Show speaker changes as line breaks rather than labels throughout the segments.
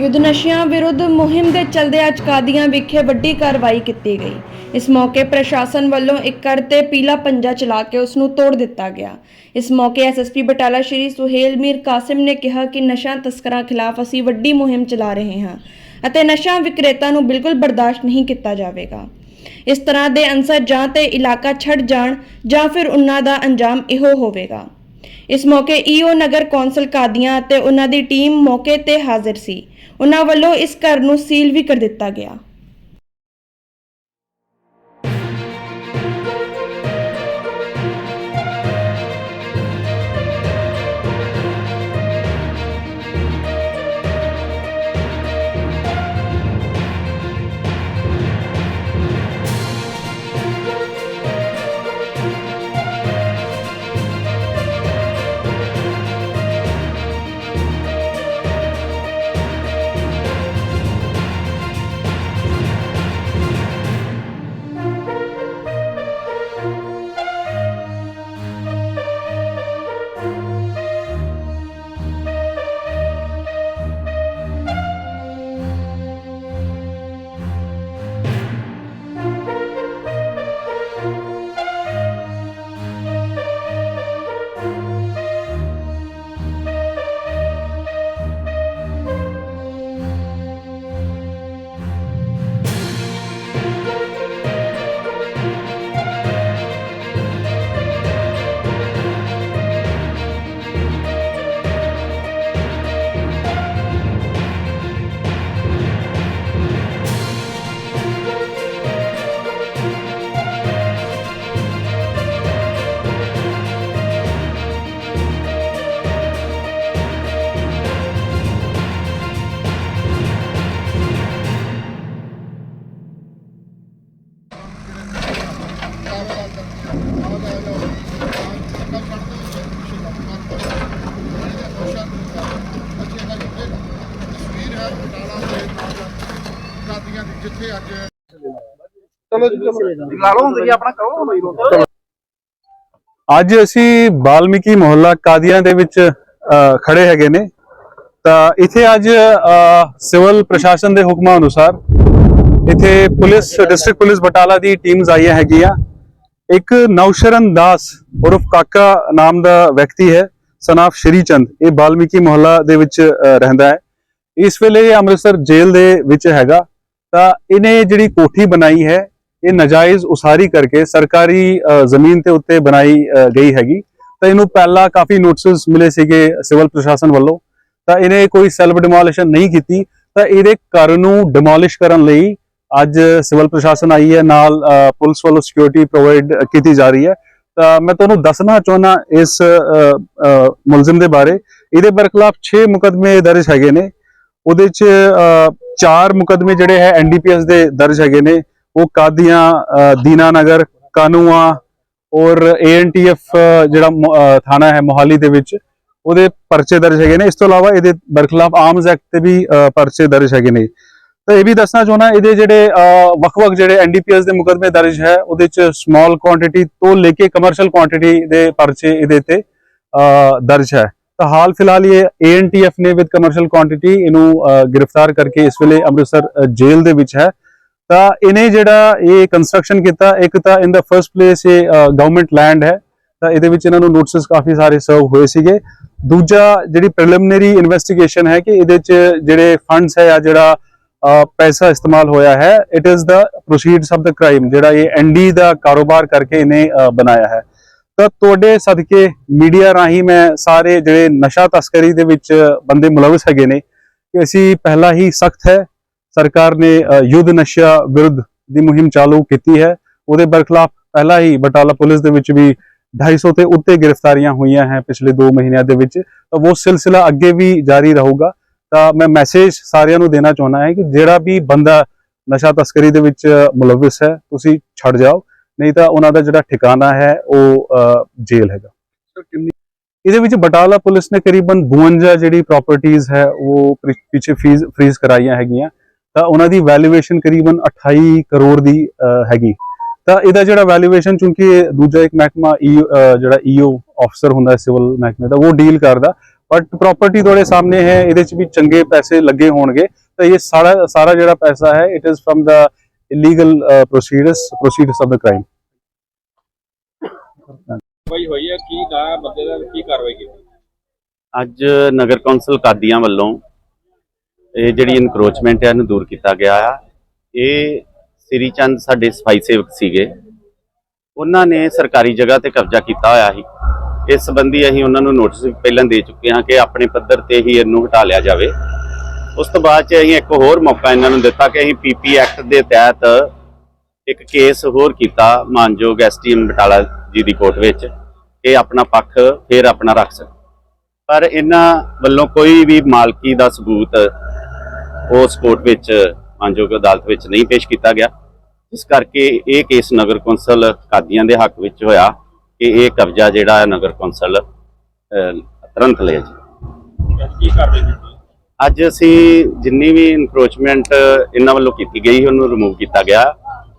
ਯੁੱਧ ਨਸ਼ਿਆਂ ਵਿਰੁੱਧ ਮੁਹਿੰਮ ਦੇ ਚਲਦੇ ਅੱਜ ਕਾਦੀਆਂ ਵਿਖੇ ਵੱਡੀ ਕਾਰਵਾਈ ਕੀਤੀ ਗਈ। ਇਸ ਮੌਕੇ ਪ੍ਰਸ਼ਾਸਨ ਵੱਲੋਂ ਇੱਕ ਕਰ ਤੇ ਪੀਲਾ ਪੰਜਾ ਚਲਾ ਕੇ ਉਸ ਨੂੰ ਤੋੜ ਦਿੱਤਾ ਗਿਆ। ਇਸ ਮੌਕੇ ਐਸਐਸਪੀ ਬਟਾਲਾ ਸ਼੍ਰੀ ਸੁਹੇਲ ਮੀਰ ਕਾਸਿਮ ਨੇ ਕਿਹਾ ਕਿ ਨਸ਼ਾ ਤਸਕਰਾਂ ਖਿਲਾਫ ਅਸੀਂ ਵੱਡੀ ਮੁਹਿੰਮ ਚਲਾ ਰਹੇ ਹਾਂ ਅਤੇ ਨਸ਼ਾ ਵਿਕਰੇਤਾ ਨੂੰ ਬਿਲਕੁਲ ਬਰਦਾਸ਼ਤ ਨਹੀਂ ਕੀਤਾ ਜਾਵੇਗਾ। ਇਸ ਤਰ੍ਹਾਂ ਦੇ ਅਨਸਰ ਜਾਂ ਤੇ ਇਲਾਕਾ ਛੱਡ ਜਾਣ ਜਾਂ ਫਿਰ ਉਹਨਾਂ ਦਾ ਅੰਜਾਮ ਇਹੋ ਹੋਵੇਗਾ। ਇਸ ਮੌਕੇ ਈਓ ਨਗਰ ਕੌਂਸਲ ਕਾਦੀਆਂ ਅਤੇ ਉਹਨਾਂ ਦੀ ਟੀਮ ਮੌਕੇ ਤੇ ਹਾਜ਼ਰ ਸੀ। ਉਹਨਾਂ ਵੱਲੋਂ ਇਸ ਘਰ ਨੂੰ ਸੀਲ ਵੀ ਕਰ ਦਿੱਤਾ ਗਿਆ।
ਜਿੱਥੇ ਅੱਜ
ਚਲੋ ਜੀ ਚਲੋ।
ਲਾ ਲਓ ਤੁਸੀਂ ਆਪਣਾ ਕਹੋ ਬਈ ਰੋ
ਅੱਜ ਅਸੀਂ ਬਾਲਮੀਕੀ ਮੁਹੱਲਾ ਕਾਦੀਆਂ ਦੇ ਵਿੱਚ ਖੜੇ ਹੈਗੇ ਨੇ। ਤਾਂ ਇੱਥੇ ਅੱਜ ਸਿਵਲ ਪ੍ਰਸ਼ਾਸਨ ਦੇ ਹੁਕਮਾਂ ਅਨੁਸਾਰ ਇੱਥੇ ਪੁਲਿਸ ਡਿਸਟ੍ਰਿਕਟ ਪੁਲਿਸ ਬਟਾਲਾ ਦੀ ਟੀਮਸ ਆਈਆਂ ਹੈਗੀਆਂ। ਇੱਕ ਨੌਸ਼ਰਨ ਦਾਸ ਉਰਫ ਕਾਕਾ ਨਾਮ ਦਾ ਵਿਅਕਤੀ ਹੈ ਸਨਾਫ ਸ਼੍ਰੀ ਚੰਦ ਇਹ ਬਾਲਮੀਕੀ ਮੁਹੱਲਾ ਦੇ ਵਿੱਚ ਰਹਿੰਦਾ ਹੈ। ਇਸ ਵੇਲੇ ਇਹ ਅੰਮ੍ਰਿਤਸਰ ਜੇਲ੍ਹ ਦੇ ਵਿੱਚ ਹੈਗਾ। ਤਾਂ ਇਹਨੇ ਜਿਹੜੀ ਕੋਠੀ ਬਣਾਈ ਹੈ, ਇਹ ਨਜਾਇਜ਼ ਉਸਾਰੀ ਕਰਕੇ ਸਰਕਾਰੀ ਜ਼ਮੀਨ ਤੇ ਉੱਤੇ ਬਣਾਈ ਗਈ ਹੈਗੀ। ਤਾਂ ਇਹਨੂੰ ਪਹਿਲਾਂ ਕਾਫੀ ਨੋਟਿਸਸ ਮਿਲੇ ਸੀਗੇ ਸਿਵਲ ਪ੍ਰਸ਼ਾਸਨ ਵੱਲੋਂ। ਤਾਂ ਇਹਨੇ ਕੋਈ ਸੈਲਫ ਡਿਮੋਲਿਸ਼ਨ ਨਹੀਂ ਕੀਤੀ। ਤਾਂ ਇਹਦੇ ਘਰ ਨੂੰ ਡਿਮੋਲਿਸ਼ ਕਰਨ ਲਈ ਅੱਜ ਸਿਵਲ ਪ੍ਰਸ਼ਾਸਨ ਆਈ ਹੈ, ਨਾਲ ਪੁਲਿਸ ਵੱਲੋਂ ਸਿਕਿਉਰਿਟੀ ਪ੍ਰੋਵਾਈਡ ਕੀਤੀ ਜਾ ਰਹੀ ਹੈ। ਤਾਂ ਮੈਂ ਤੁਹਾਨੂੰ ਦੱਸਣਾ ਚਾਹੁੰਦਾ ਇਸ ਮੁਲਜ਼ਮ ਦੇ ਬਾਰੇ। ਇਹਦੇ ਬਰਖਲਾਫ 6 ਮੁਕਦਮੇ ਦਰਜ ਹੈਗੇ ਨੇ। ਉਹਦੇ ਚ ਚਾਰ ਮੁਕਦਮੇ ਜਿਹੜੇ ਹੈ ਐਨਡੀਪੀਐਸ ਦੇ ਦਰਜ ਹੈਗੇ ਨੇ। ਉਹ ਕਾਦੀਆਂ ਅ, ਦੀਨਾਨਗਰ ਕਾਨੂਆ ਔਰ ਏਐਨਟੀਐਫ ਜਿਹੜਾ ਮੁ- ਅ, ਥਾਣਾ ਹੈ ਮੋਹਾਲੀ ਦੇ ਵਿੱਚ ਉਹਦੇ ਪਰਚੇ ਦਰਜ ਹੈਗੇ ਨੇ। ਇਸ ਤੋਂ ਇਲਾਵਾ ਇਹਦੇ ਬਰਖਲਾਫ ਆਰਮਸ ਐਕਟ ਤੇ ਵੀ ਪਰਚੇ ਦਰਜ ਹੈਗੇ ਨੇ। ਤਾਂ ਇਹ ਵੀ ਦੱਸਣਾ ਚਾਹੁੰਦਾ ਇਹਦੇ ਜਿਹੜੇ ਵੱਖ-ਵੱਖ ਜਿਹੜੇ ਐਨਡੀਪੀਐਸ ਦੇ ਮੁਕਦਮੇ ਦਰਜ ਹੈ ਉਹਦੇ ਚ ਸਮਾਲ ਕੁਆਂਟੀਟੀ ਤੋਂ ਲੈ ਕੇ ਕਮਰਸ਼ੀਅਲ ਕੁਆਂਟੀਟੀ ਦੇ ਪਰਚੇ ਇਹਦੇ ਤੇ ਦਰਜ ਹੈ। ਤਾਂ ਹਾਲ ਫਿਲਹਾਲ ਇਹ ਏਐਨਟੀਐਫ ਨੇ ਵਿਦ ਕਮਰਸ਼ੀਅਲ ਕੁਆਂਟੀਟੀ ਇਹਨੂੰ ਗ੍ਰਿਫਤਾਰ ਕਰਕੇ ਇਸ ਵੇਲੇ ਅੰਮ੍ਰਿਤਸਰ ਜੇਲ੍ਹ ਦੇ ਵਿੱਚ ਹੈ। ਤਾਂ ਇਹਨੇ ਜਿਹੜਾ ਇਹ ਕੰਸਟਰਕਸ਼ਨ ਕੀਤਾ, ਇੱਕ ਤਾਂ ਇਨ ਦਾ ਫਰਸਟ ਪਲੇਸ ਇਹ ਗਵਰਨਮੈਂਟ ਲੈਂਡ ਹੈ। ਤਾਂ ਇਹਦੇ ਵਿੱਚ ਇਹਨਾਂ ਨੂੰ ਨੋਟਿਸਸ ਕਾਫੀ ਸਾਰੇ ਸਰਵ ਹੋਏ ਸੀਗੇ। ਦੂਜਾ ਜਿਹੜੀ ਪ੍ਰੀਲਿਮਿਨਰੀ ਇਨਵੈਸਟੀਗੇਸ਼ਨ ਹੈ ਕਿ ਇਹਦੇ ਚ ਜਿਹੜੇ ਫੰਡਸ ਹੈ ਜਾਂ ਜਿਹੜਾ ਪੈਸਾ ਇਸਤੇਮਾਲ ਹੋਇਆ ਹੈ it is the proceeds of the crime ਜਿਹੜਾ ਇਹ ਐਨਡੀ ਦਾ ਕਾਰੋਬਾਰ ਕਰਕੇ ਇਹਨੇ ਬਣਾਇਆ ਹੈ। ਤਾਂ ਤੁਹਾਡੇ ਸਦਕੇ ਮੀਡੀਆ ਰਾਹੀਂ ਮੈਂ ਸਾਰੇ ਜਿਹੜੇ ਨਸ਼ਾ ਤਸਕਰੀ ਦੇ ਵਿੱਚ ਬੰਦੇ ਮੁਲਵਸ ਹੈਗੇ ਨੇ, ਕਿ ਅਸੀਂ ਪਹਿਲਾਂ ਹੀ ਸਖਤ ਹੈ, ਸਰਕਾਰ ਨੇ ਯੁੱਧ ਨਸ਼ਾ ਵਿਰੁੱਧ ਦੀ ਮੁਹਿੰਮ ਚਾਲੂ ਕੀਤੀ ਹੈ। ਉਹਦੇ ਬਰਖਲਾਫ ਪਹਿਲਾਂ ਹੀ ਬਟਾਲਾ ਪੁਲਿਸ ਦੇ ਵਿੱਚ ਵੀ 250 ਤੇ ਉੱਤੇ ਗ੍ਰਿਫਤਾਰੀਆਂ ਹੋਈਆਂ ਹੈ ਪਿਛਲੇ 2 ਮਹੀਨਿਆਂ ਦੇ ਵਿੱਚ। ਤਾਂ ਉਹ ਸਿਲਸਿਲਾ ਅੱਗੇ ਵੀ ਜਾਰੀ ਰਹੂਗਾ। ਤਾਂ ਮੈਂ ਮੈਸੇਜ ਸਾਰਿਆਂ ਨੂੰ ਦੇਣਾ ਚਾਹੁੰਦਾ ਹਾਂ ਕਿ ਜਿਹੜਾ ਵੀ ਬੰਦਾ ਨਸ਼ਾ ਤਸਕਰੀ ਦੇ ਵਿੱਚ ਮੁਲਵਿਸ ਹੈ, ਤੁਸੀਂ ਛੱਡ ਜਾਓ। ਨਹੀਂ ਤਾਂ ਉਹਨਾਂ ਦਾ ਜਿਹੜਾ ਠਿਕਾਣਾ ਹੈ ਉਹ ਜੇਲ੍ਹ ਹੈਗਾ। ਇਹਦੇ ਵਿੱਚ ਬਟਾਲਾ ਪੁਲਿਸ ਨੇ ਕਰੀਬਨ 52 ਜਿਹੜੀ ਪ੍ਰਾਪਰਟੀਆਂ ਹੈ ਉਹ ਪਿੱਛੇ ਫੀਸ ਫ੍ਰੀਜ਼ ਕਰਾਈਆਂ ਹੈਗੀਆਂ। ਤਾਂ ਉਹਨਾਂ ਦੀ ਵੈਲਿਊਏਸ਼ਨ ਕਰੀਬਨ 28 ਕਰੋੜ ਦੀ ਹੈਗੀ। ਤਾਂ ਇਹਦਾ ਜਿਹੜਾ ਵੈਲਿਊਏਸ਼ਨ ਇਹ ਦੂਜਾ ਇੱਕ ਮਹਿਕਮਾ ਈ ਜਿਹੜਾ ਈਓ ਅਫਸਰ ਹੁੰਦਾ ਸਿਵਲ ਮਹਿਕਮੇ ਦਾ ਉਹ ਡੀਲ ਕਰਦਾ। ਬਟ ਪ੍ਰਾਪਰਟੀ ਤੁਹਾਡੇ ਸਾਹਮਣੇ ਹੈ ਇਹਦੇ ਚ ਵੀ ਚੰਗੇ ਪੈਸੇ ਲੱਗੇ ਹੋਣਗੇ। ਤਾਂ ਇਹ ਸਾਰਾ ਸਾਰਾ ਜਿਹੜਾ ਪੈਸਾ ਹੈ it is from the illegal procedures procedures of the crime
ਕਾਰਵਾਈ ਹੋਈ ਹੈ ਕੀ ਗਾ ਬੰਦੇ ਦਾ ਕੀ ਕਾਰਵਾਈ ਕੀਤੀ?
ਅੱਜ ਨਗਰ ਕੌਂਸਲ ਕਾਦੀਆਂ ਵੱਲੋਂ ਇਹ ਜਿਹੜੀ ਇਨਕਰੋਚਮੈਂਟ ਹੈ ਇਹਨੂੰ ਦੂਰ ਕੀਤਾ ਗਿਆ ਆ। ਇਹ ਸ੍ਰੀ ਚੰਦ ਸਾਡੇ ਸਫ਼ਾਈ ਸੇਵਕ ਸੀਗੇ। ਉਹਨਾਂ ਨੇ ਸਰਕਾਰੀ ਜਗ੍ਹਾ ਤੇ ਕਬਜ਼ਾ ਕੀਤਾ ਹੋਇਆ ਸੀ। ਇਸ ਸੰਬੰਧੀ ਅਸੀਂ ਉਹਨਾਂ ਨੂੰ ਨੋਟਿਸ ਪਹਿਲਾਂ ਦੇ ਚੁੱਕੇ ਹਾਂ ਕਿ ਆਪਣੇ ਪੱਧਰ ਤੇ ਹੀ ਇਹਨੂੰ ਹਟਾ ਲਿਆ ਜਾਵੇ। ਉਸ ਤੋਂ ਬਾਅਦ ਚ ਅਸੀਂ ਇੱਕ ਹੋਰ ਮੌਕਾ ਇਹਨਾਂ ਨੂੰ ਦਿੱਤਾ ਕਿ ਅਸੀਂ ਪੀਪੀ ਐਕਟ ਦੇ ਤਹਿਤ ਇੱਕ ਕੇਸ ਹੋਰ ਕੀਤਾ, ਮਾਨਯੋਗ ਐਸਟੀਐਮ ਬਟਾਲਾ ਜੀ ਦੀ ਕੋਰਟ ਵਿੱਚ, ਕਿ ਆਪਣਾ ਪੱਖ ਫੇਰ ਆਪਣਾ ਰੱਖ ਸਕਣ। ਪਰ ਇਹਨਾਂ ਵੱਲੋਂ ਕੋਈ ਵੀ ਮਾਲਕੀ ਦਾ ਸਬੂਤ ਉਸ ਕੋਰਟ ਵਿੱਚ, ਮਾਨਯੋਗ ਅਦਾਲਤ ਵਿੱਚ ਨਹੀਂ ਪੇਸ਼ ਕੀਤਾ ਗਿਆ। ਇਸ ਕਰਕੇ ਇਹ ਕੇਸ ਨਗਰ ਕੌਂਸਲ ਕਾਦੀਆਂ ਦੇ ਹੱਕ ਵਿੱਚ ਹੋਇਆ ਕਿ ਇਹ ਕਬਜ਼ਾ ਜਿਹੜਾ ਹੈ ਨਗਰ ਕੌਂਸਲ ਤੁਰੰਤ ਲੈ ਜੀ
ਕੀ ਕਾਰਵਾਈ ਕੀਤੀ?
ਅੱਜ ਅਸੀਂ ਜਿੰਨੀ ਵੀ ਇਨਕਰੋਚਮੈਂਟ ਇਹਨਾਂ ਵੱਲੋਂ ਕੀਤੀ ਗਈ ਉਹਨੂੰ ਰਿਮੂਵ ਕੀਤਾ ਗਿਆ।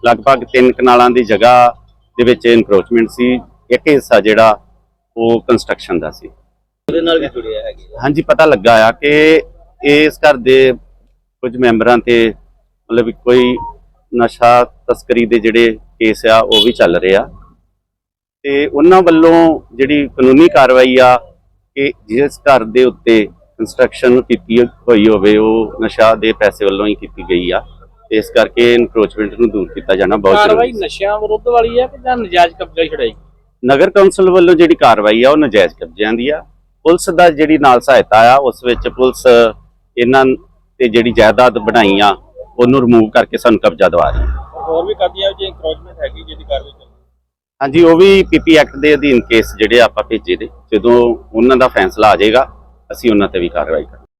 ਲਗਭਗ ਤਿੰਨ ਕਨਾਲਾਂ ਦੀ ਜਗ੍ਹਾ ਦੇ ਵਿੱਚ ਇਨਕਰੋਚਮੈਂਟ ਸੀ। ਇੱਕ ਹਿੱਸਾ ਜਿਹੜਾ ਉਹ ਕੰਸਟਰਕਸ਼ਨ ਦਾ ਸੀ।
ਉਹਦੇ ਨਾਲ ਵੀ ਜੁੜਿਆ ਹੈਗੇ।
ਹਾਂਜੀ ਪਤਾ ਲੱਗਾ ਆ ਕਿ ਇਸ ਘਰ ਦੇ ਕੁਝ ਮੈਂਬਰਾਂ ਤੇ ਮਤਲਬ ਕੋਈ ਨਸ਼ਾ ਤਸਕਰੀ ਦੇ ਜਿਹੜੇ ਕੇਸ ਆ ਉਹ ਵੀ ਚੱਲ ਰਹੇ ਆ। ਤੇ ਉਹਨਾਂ ਵੱਲੋਂ ਜਿਹੜੀ ਕਾਨੂੰਨੀ ਕਾਰਵਾਈ ਆ ਕਿ ਜਿਸ ਘਰ ਦੇ ਉੱਤੇ ਕੰਸਟਰਕਸ਼ਨ ਕੀਤੀ ਹੋਈ ਹੋਵੇ ਉਹ ਨਸ਼ਾ ਦੇ ਪੈਸੇ ਵੱਲੋਂ ਹੀ ਕੀਤੀ ਗਈ ਆ। ਇਸ ਕਰਕੇ ਇਨਕਰੋਚਮੈਂਟ ਨੂੰ ਦੂਰ ਕੀਤਾ ਜਾਣਾ ਬਹੁਤ
ਕਾਰਵਾਈ
ਜ਼ਰੂਰੀ ਹੈ
ਨਸ਼ਿਆਂ ਵਿਰੁੱਧ ਵਾਲੀ ਹੈ ਕਿ ਜਾਂ ਨਜਾਇਜ਼ ਕਬਜ਼ਾ ਛੜਾਈ
ਨਗਰ ਕੌਂਸਲ ਵੱਲੋਂ ਜਿਹੜੀ ਕਾਰਵਾਈ ਆ ਉਹ ਨਜਾਇਜ਼ ਕਬਜ਼ਿਆਂ ਦੀ ਆ। ਪੁਲਿਸ ਦਾ ਜਿਹੜੀ ਨਾਲ ਸਹਾਇਤਾ ਆ ਉਸ ਵਿੱਚ ਪੁਲਿਸ ਇਹਨਾਂ ਤੇ ਜਿਹੜੀ ਜਾਇਦਾਦ ਬਣਾਈ ਆ ਉਹਨੂੰ ਰਿਮੂਵ ਕਰਕੇ ਸਾਨੂੰ ਕਬਜ਼ਾ ਦਿਵਾ ਰਹੀ ਹੈ
ਹੋਰ ਵੀ ਕਾਦੀਆਂ ਵਿੱਚ ਇਨਕਰੋਚਮੈਂਟ ਹੈਗੀ ਜਿਹਦੀ ਕਾਰਵਾਈ ਚੱਲ
ਹਾਂਜੀ ਉਹ ਵੀ ਪੀਪੀ ਐਕਟ ਦੇ ਅਧੀਨ ਕੇਸ ਜਿਹੜੇ ਆਪਾਂ ਭੇਜੇ ਨੇ ਜਦੋਂ ਉਹਨਾਂ ਦਾ ਫੈਸਲਾ ਆ ਜਾਏਗਾ ਅਸੀਂ ਉਹਨਾਂ ਤੇ ਵੀ ਕਾਰਵਾਈ ਕਰਾਂਗੇ।